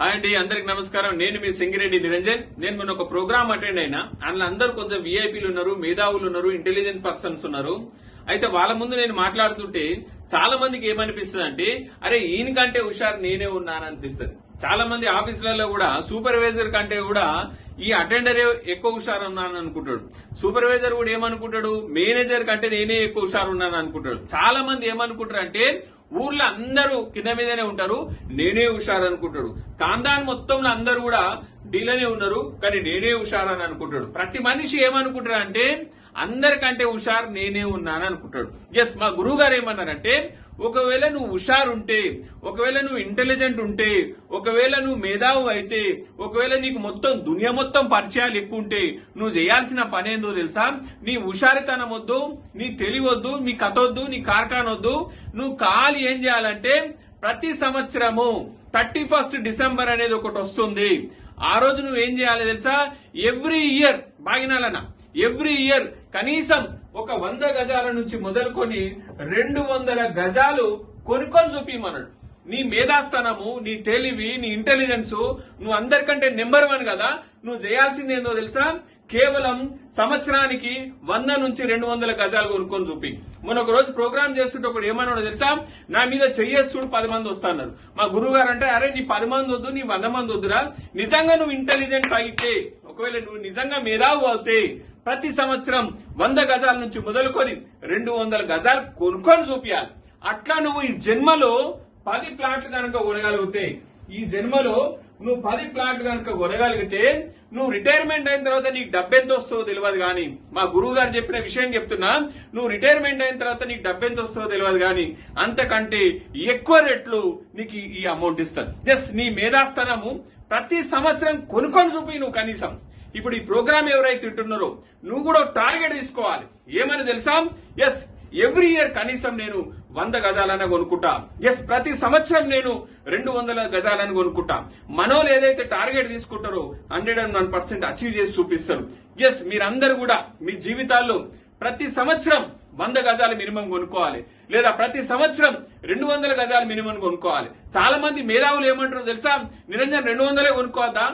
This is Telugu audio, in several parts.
హాయ్ అండి అందరికి నమస్కారం. నేను మీ సింగిరెడ్డి నిరంజన్. నేను మొన్న ఒక ప్రోగ్రామ్ అటెండ్ అయినా. అందులో అందరూ కొంచెం విఐపీలు ఉన్నారు మేధావులు ఉన్నారు ఇంటెలిజెంట్ పర్సన్స్ ఉన్నారు. అయితే వాళ్ళ ముందు నేను మాట్లాడుతుంటే చాలా మందికి ఏమనిపిస్తుంది అంటే అరే ఈయనకంటే హుషారు నేనే ఉన్నాననిపిస్తుంది. చాలా మంది ఆఫీసులలో కూడా సూపర్వైజర్ కంటే కూడా ఈ అటెండరే ఎక్కువ హుషారు ఉన్నాను అనుకుంటాడు. సూపర్వైజర్ కూడా ఏమనుకుంటాడు? మేనేజర్ కంటే నేనే ఎక్కువ హుషారు ఉన్నాను అనుకుంటాడు. చాలా మంది ఏమనుకుంటారు అంటే ఊర్లో అందరూ కింద మీదనే ఉంటారు నేనే హుషారు అనుకుంటాడు. కాందాన్ మొత్తంలో అందరూ కూడా డీలనే ఉన్నారు కానీ నేనే హుషారు అని అనుకుంటాడు. ప్రతి మనిషి ఏమనుకుంటారు అంటే అందరికంటే హుషారు నేనే ఉన్నాను అనుకుంటాడు. ఎస్ మా గురువు గారు ఏమన్నారంటే ఒకవేళ నువ్వు హుషారుంటే ఒకవేళ నువ్వు ఇంటెలిజెంట్ ఉంటే ఒకవేళ నువ్వు మేధావు అయితే ఒకవేళ నీకు మొత్తం దునియా మొత్తం పరిచయాలు ఎక్కువ ఉంటే నువ్వు చేయాల్సిన పని ఏందో తెలుసా? నీ హుషారితనం వద్దు నీ తెలివద్దు నీ కథ వద్దు నీ కార్ఖాన వద్దు నువ్వు కాలి ఏం చేయాలంటే ప్రతి సంవత్సరము థర్టీ ఫస్ట్ డిసెంబర్ అనేది ఒకటి వస్తుంది. ఆ రోజు నువ్వు ఏం చేయాలి తెలుసా? ఎవ్రీ ఇయర్ బాగినాలన్నా ఎవ్రీ ఇయర్ కనీసం ఒక వంద గజాల నుంచి మొదలుకొని రెండు వందల గజాలు కొనుక్కొని చూపిమన్నాడు. నీ మేధాస్థానము నీ తెలివి నీ ఇంటెలిజెన్స్ నువ్వు అందరికంటే నెంబర్ వన్ కదా. నువ్వు చేయాల్సింది ఏందో తెలుసా? కేవలం సంవత్సరానికి వంద నుంచి రెండు వందల గజాలు కొనుక్కొని చూపి. మొన్న ఒక రోజు ప్రోగ్రామ్ చేస్తుంటే ఒకటి ఏమన్నాడో తెలుసా? నా మీద చెయ్యొచ్చు చూడు పది మంది వస్తున్నారు. మా గురువు గారు అంటే అరే నీ పది మంది వద్దు నీ వంద మంది వద్దురా. నిజంగా నువ్వు ఇంటెలిజెంట్ అయితే ఒకవేళ నువ్వు నిజంగా మేధావు అవుతే ప్రతి సంవత్సరం వంద గజాల నుంచి మొదలుకొని రెండు వందల గజాలు కొనుక్కొని చూపించాలి అట్లా నువ్వు ఈ జన్మలో పది ప్లాట్లు కనుక కొనగలిగితే ఈ జన్మలో నువ్వు పది ప్లాట్లు కనుక కొనగలిగితే నువ్వు రిటైర్మెంట్ అయిన తర్వాత నీకు డబ్బెంత వస్తుందో తెలియదు కానీ మా గురువు గారు చెప్పిన విషయం చెప్తున్నా నువ్వు రిటైర్మెంట్ అయిన తర్వాత నీకు డబ్బెంత వస్తుందో తెలియదు కానీ అంతకంటే ఎక్కువ రెట్లు నీకు ఈ- అమౌంట్ ఇస్తాను. జస్ట్ నీ మేధాస్థానము ప్రతి సంవత్సరం కొనుక్కొని చూపి నువ్వు కనీసం. ఇప్పుడు ఈ ప్రోగ్రామ్ ఎవరైతే తింటున్నారో నువ్వు కూడా టార్గెట్ తీసుకోవాలి. ఏమని తెలుసా? ఎస్ ఎవ్రీ ఇయర్ కనీసం నేను వంద గజాలన్న కొనుక్కుంటా. ఎస్ ప్రతి సంవత్సరం నేను రెండు వందల గజాలని కొనుక్కుంటా. మనోళ్ళు ఏదైతే టార్గెట్ తీసుకుంటారో hundred and one percent achieve చేసి చూపిస్తారు. ఎస్ మీరందరూ కూడా మీ జీవితాల్లో ప్రతి సంవత్సరం వంద గజాలు మినిమం కొనుక్కోవాలి. లేదా ప్రతి సంవత్సరం రెండు వందల గజాలు మినిమం కొనుక్కోవాలి. చాలా మంది మేధావులు ఏమంటారో తెలుసా? నిరంజన్ రెండు వందలే కొనుక్కోవద్దా?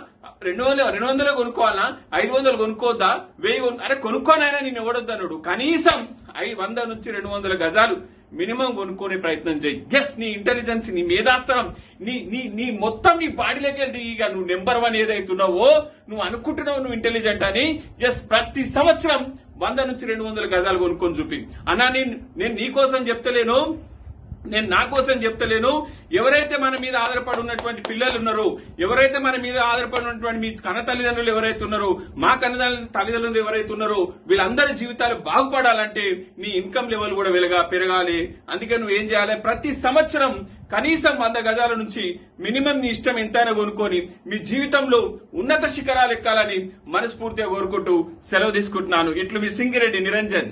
రెండు వందలు రెండు వందలే కొనుక్కోవాలా? ఐదు వందలు కొనుక్కోవద్దా? వెయ్యి అరే కొనుక్కోనైనా నేను ఎవడొద్దన్నాడు కనీసం ఐదు వంద నుంచి రెండు వందల గజాలు మినిమం కొనుక్కునే ప్రయత్నం చేయి. ఎస్ నీ ఇంటెలిజెన్స్ నీ మేధాస్త్రం నీ నీ నీ మొత్తం నీ బాడీలోకి వెళ్తే ఇక నువ్వు నెంబర్ వన్ ఏదైతున్నావో నువ్వు అనుకుంటున్నావు నువ్వు ఇంటెలిజెంట్ అని ఎస్ ప్రతి సంవత్సరం వంద నుంచి రెండు వందల గజాలు కొనుక్కొని చూపి. అన్నా నేను నేను నీకోసం చెప్తలేను. నేను నా కోసం చెప్తలేను. ఎవరైతే మన మీద ఆధారపడి ఉన్నటువంటి పిల్లలు ఉన్నారో ఎవరైతే మన మీద ఆధారపడి ఉన్నటువంటి మీ కన్న తల్లిదండ్రులు ఎవరైతే ఉన్నారో మా కన్న తల్లిదండ్రులు ఎవరైతే ఉన్నారో వీళ్ళందరి జీవితాలు బాగుపడాలంటే నీ ఇన్కమ్ లెవెల్ కూడా వెలగా పెరగాలి. అందుకే నువ్వు ఏం చేయాలి? ప్రతి సంవత్సరం కనీసం వంద గజాల నుంచి మినిమం నీ ఇష్టం ఎంతైనా కొనుక్కొని మీ జీవితంలో ఉన్నత శిఖరాలు ఎక్కాలని మనస్ఫూర్తిగా కోరుకుంటూ సెలవు తీసుకుంటున్నాను. ఇట్లు మీ సింగిరెడ్డి నిరంజన్.